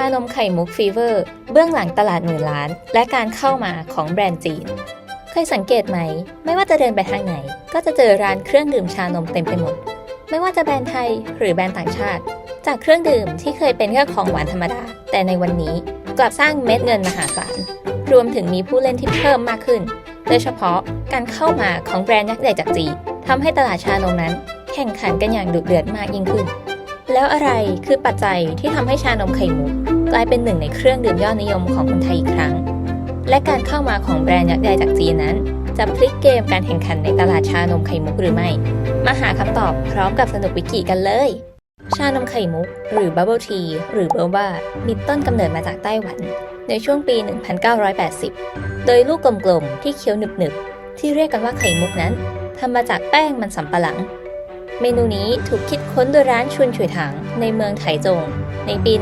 านมไข่มุกฟีเวอร์ เบื้องหลังตลาดหมื่นล้าน และการเข้ามาของแบรนด์จีน เคยสังเกตไหม ไม่ว่าจะเดินไปทางไหน ก็จะเจอร้านเครื่องดื่มชานมเต็มไปหมด ไม่ว่าจะแบรนด์ไทยหรือแบรนด์ต่างชาติ จากเครื่องดื่มที่เคยเป็นแค่ของหวานธรรมดา แต่ในวันนี้กลับสร้างเม็ดเงินมหาศาล รวมถึงมีผู้เล่นที่เพิ่มมากขึ้น โดยเฉพาะการเข้ามาของแบรนด์ยักษ์ใหญ่จากจีนทำให้ตลาดชานมนั้น แข่งขันกันอย่างดุเดือดมากยิ่งขึ้น แล้วอะไรคือปัจจัยที่ทำให้ชานมไข่มุกกลายเป็นหนึ่งในเครื่องดื่มยอดนิยมของคนไทยอีกครั้ง และการเข้ามาของแบรนด์ยักษ์ใหญ่จากจีนนั้น จะพลิกเกมการแข่งขันในตลาดชานมไข่มุกหรือไม่ มาหาคำตอบพร้อมกับสนุกวิกิกันเลย ชานมไข่มุก หรือ Bubble Tea หรือ Boba มีต้นกำเนิดมาจากไต้หวัน ในช่วงปี 1980 โดยลูกกลมๆที่เคี้ยวหนึบๆที่เรียกกันว่าไข่มุกนั้นทำมาจากแป้งมันสำปะหลัง เมนูนี้ถูกคิดค้นโดยร้านชุนฉุยถังในเมืองไถจง ในปี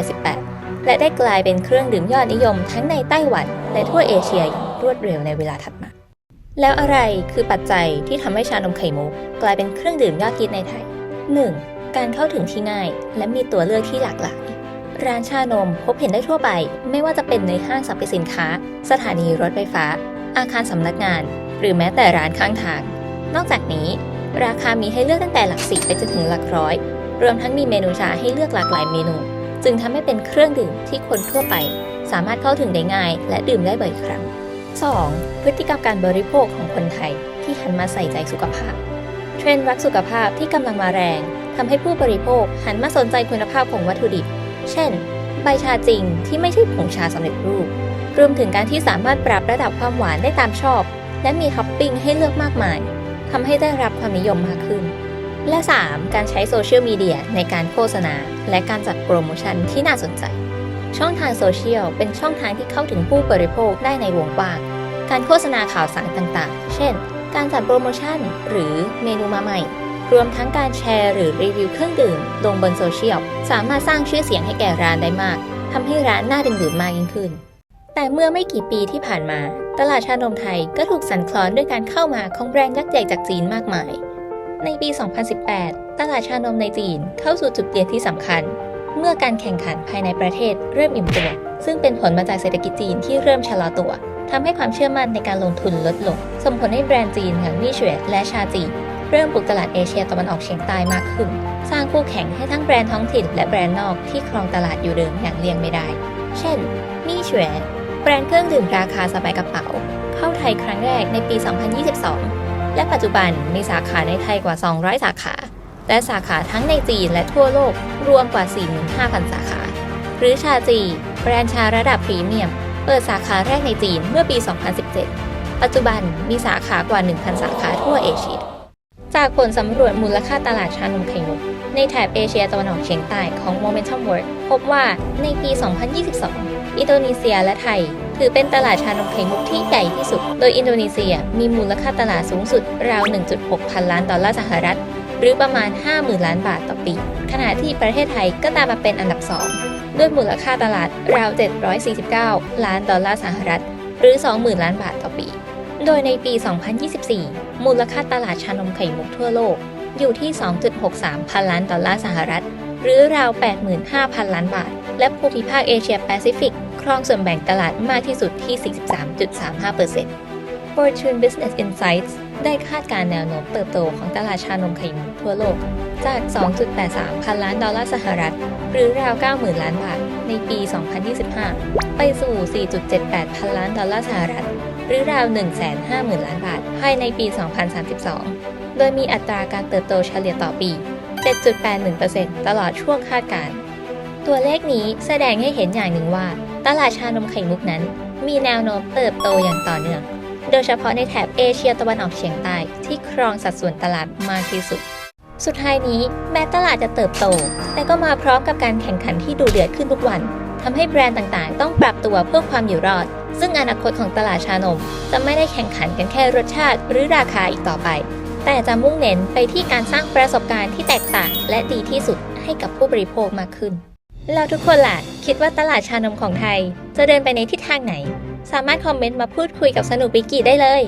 1988 และได้กลายเป็นเครื่องดื่มยอดนิยมทั้งในไต้หวันและทั่วเอเชียอย่างรวดเร็วในเวลาถัดมา แล้วอะไรคือปัจจัยที่ทำให้ชานมไข่มุกกลายเป็นเครื่องดื่มยอดฮิตในไทย 1. การเข้าถึงที่ง่าย และมีตัวเลือกที่หลากหลาย ร้านชานมพบเห็นได้ทั่วไป ไม่ว่าจะเป็นในห้างสรรพสินค้า สถานีรถไฟฟ้า อาคารสำนักงาน หรือแม้แต่ร้านข้างทาง นอกจากนี้ ราคามีให้เลือกตั้งแต่หลักสิบไปจนถึงหลักร้อย รวมทั้งมีเมนูชาให้เลือกหลากหลายเมนู จึงทำให้เป็นเครื่องดื่มที่คนทั่วไป สามารถเข้าถึงได้ง่าย และดื่มได้บ่อยครั้ง 2. พฤติกรรมการบริโภคของคนไทยที่หันมาใส่ใจสุขภาพ เทรนด์รักสุขภาพที่กำลังมาแรง ทำให้ผู้บริโภคหันมาสนใจคุณภาพของวัตถุดิบ เช่น ใบชาจริงที่ไม่ใช่ผงชาสำเร็จรูป รวมถึงการที่สามารถปรับระดับความหวานได้ตามชอบ และมีท็อปปิ้งให้เลือกมากมาย ทำให้ได้รับความนิยมมากขึ้น และ 3. การใช้โซเชียลมีเดียในการโฆษณา และการจัดโปรโมชั่นที่น่าสนใจ ช่องทางโซเชียลเป็นช่องทางที่เข้าถึงผู้บริโภคได้ในวงกว้าง การโฆษณาข่าวสารต่างๆ เช่น การจัดโปรโมชั่น หรือเมนูมาใหม่ รวมทั้งการแชร์หรือรีวิวเครื่องดื่มลงบนโซเชียล สามารถสร้างชื่อเสียงให้แก่ร้านได้มากทำให้ร้านน่าดึงดูดมากยิ่งขึ้น แต่เมื่อไม่กี่ปีที่ผ่านมา ตลาดชานมไทยก็ถูกสั่นคลอนด้วยการเข้ามาของแบรนด์ยักษ์ใหญ่จากจีนมากมาย ในปี 2018 ตลาดชานมในจีนเข้าสู่จุดเปลี่ยนที่สำคัญ เมื่อการแข่งขันภายในประเทศเริ่มอิ่มตัว ซึ่งเป็นผลมาจากเศรษฐกิจจีนที่เริ่มชะลอตัวทำให้ความเชื่อมั่นในการลงทุนลดลง ส่งผลให้แบรนด์จีนอย่างมี่เฉวยและชาจีนเริ่มบุกตลาดเอเชียตะวันออกเฉียงใต้มากขึ้น สร้างคู่แข่งให้ทั้งแบรนด์ท้องถิ่นและแบรนด์นอกที่ครองตลาดอยู่เดิมอย่างเลี่ยงไม่ได้ เช่นมี่เฉว รนด์เครื่องดื่มราคาสบายกระเป๋า เข้าไทยครั้งแรกในปี 2022 และปัจจุบันมีสาขาในไทยกว่า 200 สาขา และสาขาทั้งในจีนและทั่วโลกรวมกว่า 45,000 สาขา หรือชาจี แบรนด์ชาระดับพรีเมียม เปิดสาขาแรกในจีนเมื่อปี 2017 ปัจจุบันมีสาขากว่า 1,000 สาขาทั่วเอเชีย จากผลสำรวจมูลค่าตลาดชานมไข่มุกในแถบเอเชียตะวันออกเฉียงใต้ของ Momentum World พบว่าในปี 2022 อินโดนีเซียและไทย ถือเป็นตลาดชานมไข่มุกที่ใหญ่ที่สุด โดยอินโดนีเซียมีมูลค่าตลาดสูงสุดราว 1.6 พันล้านดอลลาร์สหรัฐ หรือประมาณ 50,000 ล้านบาทต่อปี ขณะที่ประเทศไทยก็ตามมาเป็นอันดับ 2 ด้วยมูลค่าตลาดราว 749 ล้านดอลลาร์สหรัฐ หรือ 20,000 ล้านบาทต่อปี โดยในปี 2024 มูลค่าตลาดชานมไข่มุกทั่วโลก อยู่ที่ 2.63 พันล้านดอลลาร์สหรัฐ หรือราว 85,000 ล้านบาท และภูมิภาคเอเชียแปซิฟิก ครองส่วนแบ่งตลาดมากที่สุดที่ 43.35% Fortune Business Insights ได้คาดการณ์แนวโน้มเติบโตของตลาดชานมไข่มุกทั่วโลก จาก 2.83 พันล้านดอลลาร์สหรัฐ หรือราว 90,000 ล้านบาท ในปี 2025 ไปสู่ 4.78 พันล้านดอลลาร์สหรัฐ หรือราว 150,000 ล้านบาท ภายในปี 2032 โดยมีอัตราการเติบโตเฉลี่ยต่อปี 7.81%ตลอดช่วงคาดการณ์ตัวเลขนี้แสดงให้เห็นอย่างหนึ่งว่า ตลาดชานมไข่มุกนั้น มีแนวโน้มเติบโตอย่างต่อเนื่อง โดยเฉพาะในแถบเอเชียตะวันออกเฉียงใต้ที่ครองสัดส่วนตลาดมากที่สุด สุดท้ายนี้แม้ตลาดจะเติบโต แต่ก็มาพร้อมกับการแข่งขันที่ดูเดือดขึ้นทุกวันทำให้แบรนด์ต่างๆ ต้องปรับตัวเพื่อความอยู่รอด ซึ่งอนาคตของตลาดชานม จะไม่ได้แข่งขันกันแค่รสชาติหรือราคาอีกต่อไป แต่จะมุ่งเน้นไปที่การสร้างประสบการณ์ที่แตกต่างและดีที่สุดให้กับผู้บริโภคมากขึ้น แล้วทุกคนล่ะ คิดว่าตลาดชานมของไทย จะเดินไปในทิศทางไหน สามารถคอมเมนต์มาพูดคุยกับสนุกวิกิได้เลย